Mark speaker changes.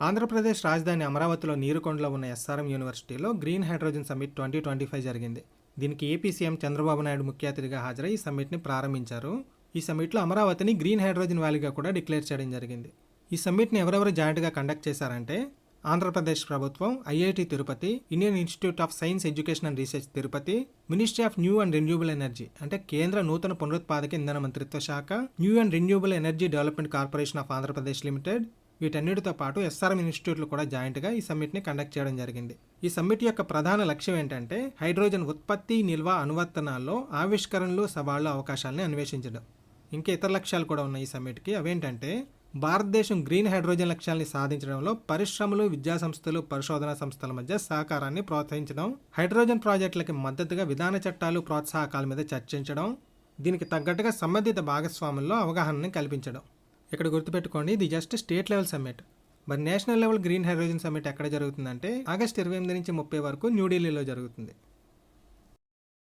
Speaker 1: ఆంధ్రప్రదేశ్ రాజధాని అమరావతిలో నీరుకొండలో ఉన్న ఎస్ఆర్ఎం యూనివర్సిటీలో green hydrogen summit twenty twenty five జరిగింది. దీనికి ఏపీ సీఎం చంద్రబాబు నాయుడు ముఖ్య అతిథిగా హాజరై ఈ సమ్మిట్ని ప్రారంభించారు. ఈ సమ్మిట్లో అమరావతిని గ్రీన్ హైడ్రోజన్ వ్యాలీగా కూడా డిక్లేర్ చేయడం జరిగింది. ఈ సమ్మిట్ని ఎవరెవరు జాయింట్గా కండక్ట్ చేశారంటే ఆంధ్రప్రదేశ్ ప్రభుత్వం IIT Tirupati Indian institute of science education and research Tirupati ministry of new and renewable energy అంటే కేంద్ర నూతన పునరుత్పాదక ఇంధన మంత్రిత్వ శాఖ new and renewable energy development corporation of Andhra Pradesh limited వీటన్నిటితో పాటు ఎస్ఆర్ఎం ఇన్స్టిట్యూట్లు కూడా జాయింట్గా ఈ సమ్మిట్ని కండక్ట్ చేయడం జరిగింది. ఈ సమ్మిట్ యొక్క ప్రధాన లక్ష్యం ఏంటంటే హైడ్రోజన్ ఉత్పత్తి నిల్వ అనువర్తనాల్లో ఆవిష్కరణలు సవాళ్ళు అవకాశాలని అన్వేషించడం. ఇంకా ఇతర లక్ష్యాలు కూడా ఉన్నాయి ఈ సమ్మిట్కి. అవేంటంటే భారతదేశం గ్రీన్ హైడ్రోజన్ లక్ష్యాల్ని సాధించడంలో పరిశ్రమలు విద్యా సంస్థలు పరిశోధనా సంస్థల మధ్య సహకారాన్ని ప్రోత్సహించడం హైడ్రోజన్ ప్రాజెక్టులకి మద్దతుగా విధాన చట్టాలు ప్రోత్సాహకాల మీద చర్చించడం దీనికి తగ్గట్టుగా సంబంధిత భాగస్వాముల్లో అవగాహనని కల్పించడం. ఇక్కడ గుర్తుపెట్టుకోండి ఇది జస్ట్ స్టేట్ లెవెల్ సమ్మిట్ మరి national level green hydrogen summit ఎక్కడ జరుగుతుందంటే ఆగస్ట్ ఇరవై ఎనిమిది నుంచి ముప్పై వరకు న్యూఢిల్లీలో జరుగుతుంది.